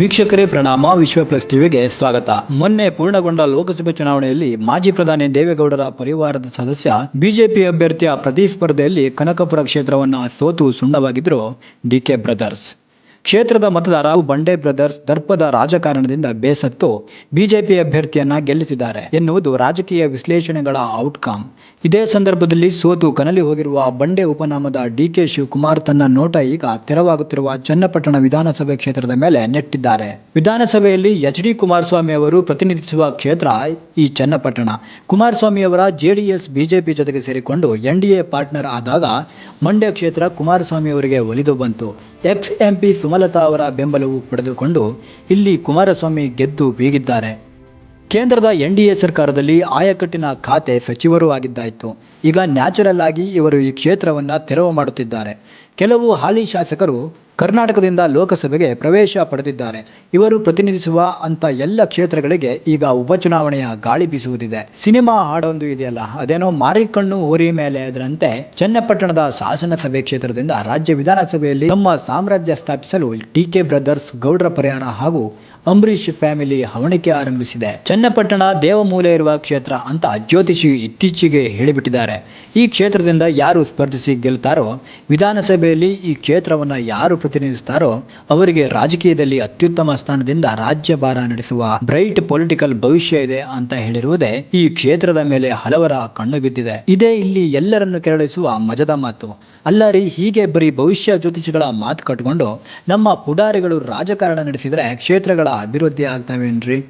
ವೀಕ್ಷಕರೇ, ಪ್ರಣಾಮ. ವಿಶ್ವ ಪ್ಲಸ್ ಟಿವಿಗೆ ಸ್ವಾಗತ. ಮೊನ್ನೆ ಪೂರ್ಣಗೊಂಡ ಲೋಕಸಭೆ ಚುನಾವಣೆಯಲ್ಲಿ ಮಾಜಿ ಪ್ರಧಾನಿ ದೇವೇಗೌಡರ ಪರಿವಾರದ ಸದಸ್ಯ ಬಿಜೆಪಿ ಅಭ್ಯರ್ಥಿಯ ಪ್ರತಿಸ್ಪರ್ಧೆಯಲ್ಲಿ ಕನಕಪುರ ಕ್ಷೇತ್ರವನ್ನು ಸೋತು ಸುಣ್ಣವಾಗಿದ್ದರು ಡಿಕೆ ಬ್ರದರ್ಸ್. ಕ್ಷೇತ್ರದ ಮತದಾರ ಬಂಡೆ ಬ್ರದರ್ಸ್ ದರ್ಪದ ರಾಜಕಾರಣದಿಂದ ಬೇಸತ್ತು ಬಿಜೆಪಿ ಅಭ್ಯರ್ಥಿಯನ್ನ ಗೆಲ್ಲಿಸಿದ್ದಾರೆ ಎನ್ನುವುದು ರಾಜಕೀಯ ವಿಶ್ಲೇಷಣೆಗಳ ಔಟ್ಕಮ್. ಇದೇ ಸಂದರ್ಭದಲ್ಲಿ ಸೋತು ಕನಲಿ ಹೋಗಿರುವ ಬಂಡೆ ಉಪನಾಮದ ಡಿಕೆ ಶಿವಕುಮಾರ್ ತನ್ನ ನೋಟ ಈಗ ತೆರವಾಗುತ್ತಿರುವ ಚನ್ನಪಟ್ಟಣ ವಿಧಾನಸಭೆ ಕ್ಷೇತ್ರದ ಮೇಲೆ ನೆಟ್ಟಿದ್ದಾರೆ. ವಿಧಾನಸಭೆಯಲ್ಲಿ ಎಚ್ ಡಿ ಕುಮಾರಸ್ವಾಮಿ ಅವರು ಪ್ರತಿನಿಧಿಸುವ ಕ್ಷೇತ್ರ ಈ ಚನ್ನಪಟ್ಟಣ. ಕುಮಾರಸ್ವಾಮಿ ಅವರ ಜೆಡಿಎಸ್ ಬಿಜೆಪಿ ಜೊತೆಗೆ ಸೇರಿಕೊಂಡು ಎನ್ ಡಿ ಎ ಪಾರ್ಟ್ನರ್ ಆದಾಗ ಮಂಡ್ಯ ಕ್ಷೇತ್ರ ಕುಮಾರಸ್ವಾಮಿ ಅವರಿಗೆ ಒಲಿದು ಬಂತು. ಎಕ್ಸ್ ಎಂಪಿ ಸುಮಲತಾ ಅವರ ಬೆಂಬಲವು ಪಡೆದುಕೊಂಡು ಇಲ್ಲಿ ಕುಮಾರಸ್ವಾಮಿ ಗೆದ್ದು ಬೀಗಿದ್ದಾರೆ. ಕೇಂದ್ರದ ಎನ್ ಡಿ ಎ ಸರ್ಕಾರದಲ್ಲಿ ಆಯಕಟ್ಟಿನ ಖಾತೆ ಸಚಿವರೂ ಆಗಿದ್ದಾಯಿತು. ಈಗ ನ್ಯಾಚುರಲ್ ಆಗಿ ಇವರು ಈ ಕ್ಷೇತ್ರವನ್ನು ತೆರವು ಮಾಡುತ್ತಿದ್ದಾರೆ. ಕೆಲವು ಹಾಲಿ ಶಾಸಕರು ಕರ್ನಾಟಕದಿಂದ ಲೋಕಸಭೆಗೆ ಪ್ರವೇಶ ಪಡೆದಿದ್ದಾರೆ. ಇವರು ಪ್ರತಿನಿಧಿಸುವ ಅಂತ ಎಲ್ಲ ಕ್ಷೇತ್ರಗಳಿಗೆ ಈಗ ಉಪಚುನಾವಣೆಯ ಗಾಳಿ ಬೀಸುವುದಿದೆ. ಸಿನಿಮಾ ಹಾಡೊಂದು ಇದೆಯಲ್ಲ, ಅದೇನೋ ಮಾರಿಕಣ್ಣು ಓರಿ ಮೇಲೆ ಅದರಂತೆ ಚನ್ನಪಟ್ಟಣದ ಶಾಸನಸಭೆ ಕ್ಷೇತ್ರದಿಂದ ರಾಜ್ಯ ವಿಧಾನಸಭೆಯಲ್ಲಿ ತಮ್ಮ ಸಾಮ್ರಾಜ್ಯ ಸ್ಥಾಪಿಸಲು ಟಿಕೆ ಕೆ ಬ್ರದರ್ಸ್ ಗೌಡ್ರ ಪರಿಹಾರ ಹಾಗೂ ಅಂಬರೀಷ್ ಫ್ಯಾಮಿಲಿ ಹವಣಿಕೆ ಆರಂಭಿಸಿದೆ. ಚನ್ನಪಟ್ಟಣ ದೇವಮೂಲೆ ಇರುವ ಕ್ಷೇತ್ರ ಅಂತ ಜ್ಯೋತಿಷಿ ಇತ್ತೀಚೆಗೆ ಹೇಳಿಬಿಟ್ಟಿದ್ದಾರೆ. ಈ ಕ್ಷೇತ್ರದಿಂದ ಯಾರು ಸ್ಪರ್ಧಿಸಿ ಗೆಲ್ತಾರೋ, ವಿಧಾನಸಭೆಯಲ್ಲಿ ಈ ಕ್ಷೇತ್ರವನ್ನು ಯಾರು ಪ್ರತಿನಿಧಿಸ್ತಾರೋ, ಅವರಿಗೆ ರಾಜಕೀಯದಲ್ಲಿ ಅತ್ಯುತ್ತಮ ಸ್ಥಾನದಿಂದ ರಾಜ್ಯಭಾರ ನಡೆಸುವ ಬ್ರೈಟ್ ಪೊಲಿಟಿಕಲ್ ಭವಿಷ್ಯ ಇದೆ ಅಂತ ಹೇಳಿರುವುದೇ ಈ ಕ್ಷೇತ್ರದ ಮೇಲೆ ಹಲವರ ಕಣ್ಣು ಬಿದ್ದಿದೆ. ಇದೇ ಇಲ್ಲಿ ಎಲ್ಲರನ್ನು ಕೆರಳಿಸುವ ಮಜದ ಮಾತು. ಅಲ್ಲ ರೀ, ಹೀಗೆ ಬರೀ ಭವಿಷ್ಯ ಜ್ಯೋತಿಷಿಗಳ ಮಾತು ಕಟ್ಕೊಂಡು ನಮ್ಮ ಪುಡಾರಿಗಳು ರಾಜಕಾರಣ ನಡೆಸಿದರೆ ಕ್ಷೇತ್ರಗಳ ಅಭಿವೃದ್ಧಿ ಆಗ್ತಾವೇನ್ರಿ?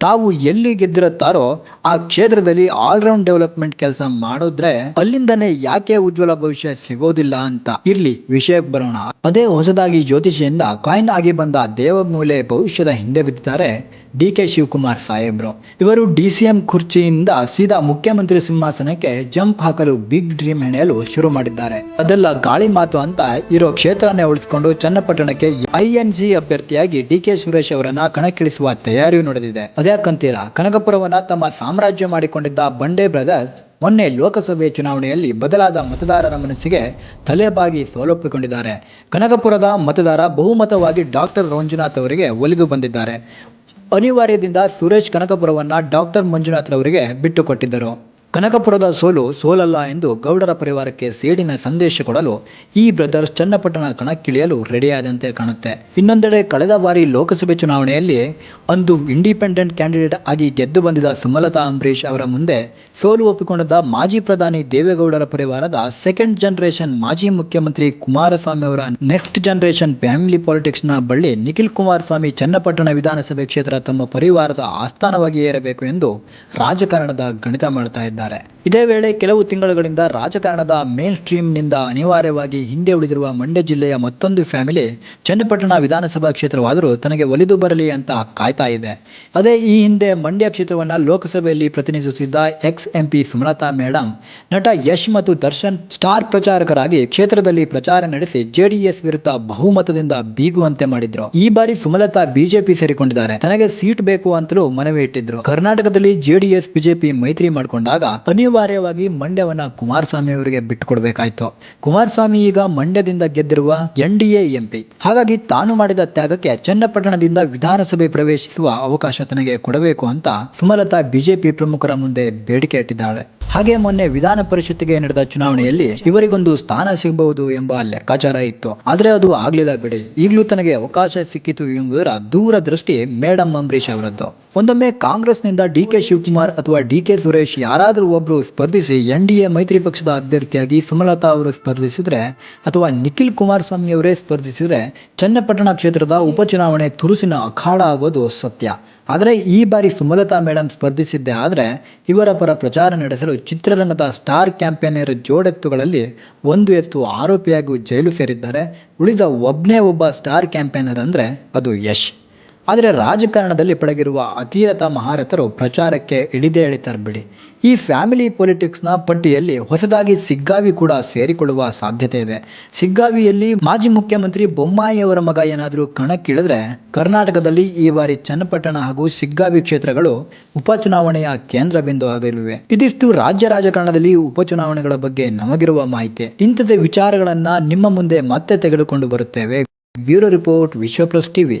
ತಾವು ಎಲ್ಲಿ ಗೆದ್ದಿರುತ್ತಾರೋ ಆ ಕ್ಷೇತ್ರದಲ್ಲಿ ಆಲ್ರೌಂಡ್ ಡೆವಲಪ್ಮೆಂಟ್ ಕೆಲಸ ಮಾಡಿದ್ರೆ ಅಲ್ಲಿಂದನೇ ಯಾಕೆ ಉಜ್ವಲ ಭವಿಷ್ಯ ಸಿಗೋದಿಲ್ಲ ಅಂತ. ಇರ್ಲಿ, ವಿಷಯಕ್ಕೆ ಬರೋಣ. ಅದೇ ಹೊಸದಾಗಿ ಜ್ಯೋತಿಷಿಯಿಂದ ಕಾಯಿನ್ ಆಗಿ ಬಂದ ದೇವಮೂಲೆ ಭವಿಷ್ಯದ ಹಿಂದೆ ಬಿದ್ದಿದ್ದಾರೆ ಡಿ ಕೆ ಶಿವಕುಮಾರ್ ಸಾಹೇಬ್ರು. ಇವರು ಡಿ ಸಿ ಎಂ ಕುರ್ಚಿಯಿಂದ ಸೀದಾ ಮುಖ್ಯಮಂತ್ರಿ ಸಿಂಹಾಸನಕ್ಕೆ ಜಂಪ್ ಹಾಕಲು ಬಿಗ್ ಡ್ರೀಮ್ ಹೆಣೆಯಲು ಶುರು ಮಾಡಿದ್ದಾರೆ. ಅದೆಲ್ಲ ಗಾಳಿ ಮಾತು ಅಂತ ಇರೋ ಕ್ಷೇತ್ರನೇ ಉಳಿಸಿಕೊಂಡು ಚನ್ನಪಟ್ಟಣಕ್ಕೆ ಐ ಎನ್ ಸಿ ಅಭ್ಯರ್ಥಿಯಾಗಿ ಡಿ ಕೆ ಸುರೇಶ್ ಅವರನ್ನ ಕಣಕ್ಕಿಳಿಸುವ ತಯಾರಿಯೂ ನಡೆದಿದೆ. ಅದ್ಯಾಕಂತೀರಾ? ಕನಕಪುರವನ್ನ ತಮ್ಮ ಸಾಮ್ರಾಜ್ಯ ಮಾಡಿಕೊಂಡಿದ್ದ ಬಂಡೆ ಬ್ರದರ್ಸ್ ಮೊನ್ನೆ ಲೋಕಸಭೆ ಚುನಾವಣೆಯಲ್ಲಿ ಬದಲಾದ ಮತದಾರರ ಮನಸ್ಸಿಗೆ ತಲೆಬಾಗಿ ಸೋಲೊಪ್ಪಿಕೊಂಡಿದ್ದಾರೆ. ಕನಕಪುರದ ಮತದಾರ ಬಹುಮತವಾಗಿ ಡಾಕ್ಟರ್ ರಂಜುನಾಥ್ ಅವರಿಗೆ ಒಲಿದು ಬಂದಿದ್ದಾರೆ. ಅನಿವಾರ್ಯದಿಂದ ಸುರೇಶ್ ಕನಕಪುರವನ್ನ ಡಾಕ್ಟರ್ ಮಂಜುನಾಥ್ ರವರಿಗೆ ಬಿಟ್ಟುಕೊಟ್ಟಿದ್ದರು ಕನಕಪುರದ ಸೋಲು ಸೋಲಲ್ಲ ಎಂದು ಗೌಡರ ಪರಿವಾರಕ್ಕೆ ಸೇಡಿನ ಸಂದೇಶ ಕೊಡಲು ಈ ಬ್ರದರ್ಸ್ ಚನ್ನಪಟ್ಟಣ ಕಣಕ್ಕಿಳಿಯಲು ರೆಡಿಯಾದಂತೆ ಕಾಣುತ್ತೆ. ಇನ್ನೊಂದೆಡೆ ಕಳೆದ ಬಾರಿ ಲೋಕಸಭೆ ಚುನಾವಣೆಯಲ್ಲಿ ಅಂದು ಇಂಡಿಪೆಂಡೆಂಟ್ ಕ್ಯಾಂಡಿಡೇಟ್ ಆಗಿ ಗೆದ್ದು ಬಂದಿದ್ದ ಸುಮಲತಾ ಅಂಬರೀಷ್ ಅವರ ಮುಂದೆ ಸೋಲು ಒಪ್ಪಿಕೊಂಡಿದ್ದ ಮಾಜಿ ಪ್ರಧಾನಿ ದೇವೇಗೌಡರ ಪರಿವಾರದ ಸೆಕೆಂಡ್ ಜನರೇಷನ್ ಮಾಜಿ ಮುಖ್ಯಮಂತ್ರಿ ಕುಮಾರಸ್ವಾಮಿ ಅವರ ನೆಕ್ಸ್ಟ್ ಜನರೇಷನ್ ಫ್ಯಾಮಿಲಿ ಪಾಲಿಟಿಕ್ಸ್ನ ಬಳ್ಳಿ ನಿಖಿಲ್ ಕುಮಾರಸ್ವಾಮಿ ಚನ್ನಪಟ್ಟಣ ವಿಧಾನಸಭೆ ಕ್ಷೇತ್ರ ತಮ್ಮ ಪರಿವಾರದ ಆಸ್ಥಾನವಾಗಿ ಏರಬೇಕು ಎಂದು ರಾಜಕಾರಣದ ಗಣಿತ ಮಾಡ್ತಾ ಇದೇ ವೇಳೆ ಕೆಲವು ತಿಂಗಳುಗಳಿಂದ ರಾಜಕಾರಣದ ಮೇನ್ ಸ್ಟ್ರೀಮ್ನಿಂದ ಅನಿವಾರ್ಯವಾಗಿ ಹಿಂದೆ ಉಳಿದಿರುವ ಮಂಡ್ಯ ಜಿಲ್ಲೆಯ ಮತ್ತೊಂದು ಫ್ಯಾಮಿಲಿ ಚನ್ನಪಟ್ಟಣ ವಿಧಾನಸಭಾ ಕ್ಷೇತ್ರವಾದರೂ ತನಗೆ ಒಲಿದು ಬರಲಿ ಅಂತ ಕಾಯ್ತಾ ಇದೆ. ಅದೇ ಈ ಹಿಂದೆ ಮಂಡ್ಯ ಕ್ಷೇತ್ರವನ್ನು ಲೋಕಸಭೆಯಲ್ಲಿ ಪ್ರತಿನಿಧಿಸುತ್ತಿದ್ದ ಎಕ್ಸ್ ಎಂಪಿ ಸುಮಲತಾ ಮೇಡಮ್ ನಟ ಯಶ್ ಮತ್ತು ದರ್ಶನ್ ಸ್ಟಾರ್ ಪ್ರಚಾರಕರಾಗಿ ಕ್ಷೇತ್ರದಲ್ಲಿ ಪ್ರಚಾರ ನಡೆಸಿ ಜೆಡಿಎಸ್ ವಿರುದ್ಧ ಬಹುಮತದಿಂದ ಬೀಗುವಂತೆ ಮಾಡಿದ್ರು. ಈ ಬಾರಿ ಸುಮಲತಾ ಬಿಜೆಪಿ ಸೇರಿಕೊಂಡಿದ್ದಾರೆ. ತನಗೆ ಸೀಟ್ ಬೇಕು ಅಂತಲೂ ಮನವಿ ಇಟ್ಟಿದ್ರು. ಕರ್ನಾಟಕದಲ್ಲಿ ಜೆಡಿಎಸ್, ಬಿಜೆಪಿ ಮೈತ್ರಿ ಮಾಡಿಕೊಂಡಾಗ ಅನಿವಾರ್ಯವಾಗಿ ಮಂಡ್ಯವನ್ನ ಕುಮಾರಸ್ವಾಮಿ ಅವರಿಗೆ ಬಿಟ್ಟುಕೊಡ್ಬೇಕಾಯ್ತು. ಕುಮಾರಸ್ವಾಮಿ ಈಗ ಮಂಡ್ಯದಿಂದ ಗೆದ್ದಿರುವ ಎನ್ ಡಿ ಎ ಎಂಪಿ ಹಾಗಾಗಿ ತಾನು ಮಾಡಿದ ತ್ಯಾಗಕ್ಕೆ ಚನ್ನಪಟ್ಟಣದಿಂದ ವಿಧಾನಸಭೆ ಪ್ರವೇಶಿಸುವ ಅವಕಾಶ ತನಗೆ ಕೊಡಬೇಕು ಅಂತ ಸುಮಲತಾ ಬಿಜೆಪಿ ಪ್ರಮುಖರ ಮುಂದೆ ಬೇಡಿಕೆ ಇಟ್ಟಿದ್ದಾಳೆ. ಹಾಗೆ ಮೊನ್ನೆ ವಿಧಾನ ಪರಿಷತ್ತಿಗೆ ನಡೆದ ಚುನಾವಣೆಯಲ್ಲಿ ಇವರಿಗೊಂದು ಸ್ಥಾನ ಸಿಗಬಹುದು ಎಂಬ ಲೆಕ್ಕಾಚಾರ ಇತ್ತು. ಆದ್ರೆ ಅದು ಆಗ್ಲಿಲ್ಲ ಬಿಡಿ. ಈಗಲೂ ತನಗೆ ಅವಕಾಶ ಸಿಕ್ಕಿತು ಎಂಬುದರ ದೂರದೃಷ್ಟಿ ಮೇಡಮ್ ಅಂಬರೀಶ್ ಅವರದ್ದು. ಒಂದೊಮ್ಮೆ ಕಾಂಗ್ರೆಸ್ನಿಂದ ಡಿ ಕೆ ಶಿವಕುಮಾರ್ ಅಥವಾ ಡಿ ಕೆ ಸುರೇಶ್ ಯಾರಾದರೂ ಒಬ್ಬರು ಸ್ಪರ್ಧಿಸಿ ಎನ್ ಡಿ ಎ ಮೈತ್ರಿ ಪಕ್ಷದ ಅಭ್ಯರ್ಥಿಯಾಗಿ ಸುಮಲತಾ ಅವರು ಸ್ಪರ್ಧಿಸಿದ್ರೆ ಅಥವಾ ನಿಖಿಲ್ ಕುಮಾರಸ್ವಾಮಿ ಅವರೇ ಸ್ಪರ್ಧಿಸಿದ್ರೆ ಚನ್ನಪಟ್ಟಣ ಕ್ಷೇತ್ರದ ಉಪಚುನಾವಣೆ ತುರುಸಿನ ಅಖಾಡ ಆಗೋದು ಸತ್ಯ. ಆದರೆ ಈ ಬಾರಿ ಸುಮಲತಾ ಮೇಡಮ್ ಸ್ಪರ್ಧಿಸಿದ್ದೆ ಆದರೆ ಇವರ ಪರ ಪ್ರಚಾರ ನಡೆಸಲು ಚಿತ್ರರಂಗದ ಸ್ಟಾರ್ ಕ್ಯಾಂಪೇನರ್ ಜೋಡೆತ್ತುಗಳಲ್ಲಿ ಒಂದು ಎತ್ತು ಆರೋಪಿಯಾಗಿ ಜೈಲು ಸೇರಿದ್ದಾರೆ. ಉಳಿದ ಒಬ್ಬನೇ ಒಬ್ಬ ಸ್ಟಾರ್ ಕ್ಯಾಂಪೇನರ್ ಅಂದರೆ ಅದು ಯಶ್. ಆದರೆ ರಾಜಕಾರಣದಲ್ಲಿ ಪಳಗಿರುವ ಅತಿರಥ ಮಹಾರಥರು ಪ್ರಚಾರಕ್ಕೆ ಇಳಿದೇ ಇಳಿತಾರೆ ಬಿಡಿ. ಈ ಫ್ಯಾಮಿಲಿ ಪೊಲಿಟಿಕ್ಸ್ನ ಪಟ್ಟಿಯಲ್ಲಿ ಹೊಸದಾಗಿ ಸಿಗ್ಗಾವಿ ಕೂಡ ಸೇರಿಕೊಳ್ಳುವ ಸಾಧ್ಯತೆ ಇದೆ. ಸಿಗ್ಗಾವಿಯಲ್ಲಿ ಮಾಜಿ ಮುಖ್ಯಮಂತ್ರಿ ಬೊಮ್ಮಾಯಿ ಅವರ ಮಗ ಏನಾದರೂ ಕಣಕ್ಕಿಳಿದ್ರೆ ಕರ್ನಾಟಕದಲ್ಲಿ ಈ ಬಾರಿ ಚನ್ನಪಟ್ಟಣ ಹಾಗೂ ಸಿಗ್ಗಾವಿ ಕ್ಷೇತ್ರಗಳು ಉಪಚುನಾವಣೆಯ ಕೇಂದ್ರ ಬಿಂದು ಆಗಲಿವೆ. ಇದಿಷ್ಟು ರಾಜ್ಯ ರಾಜಕಾರಣದಲ್ಲಿ ಉಪಚುನಾವಣೆಗಳ ಬಗ್ಗೆ ನಮಗಿರುವ ಮಾಹಿತಿ. ಇಂಥದೇ ವಿಚಾರಗಳನ್ನ ನಿಮ್ಮ ಮುಂದೆ ಮತ್ತೆ ತೆಗೆದುಕೊಂಡು ಬರುತ್ತೇವೆ. Bureau report Vishwa plus TV.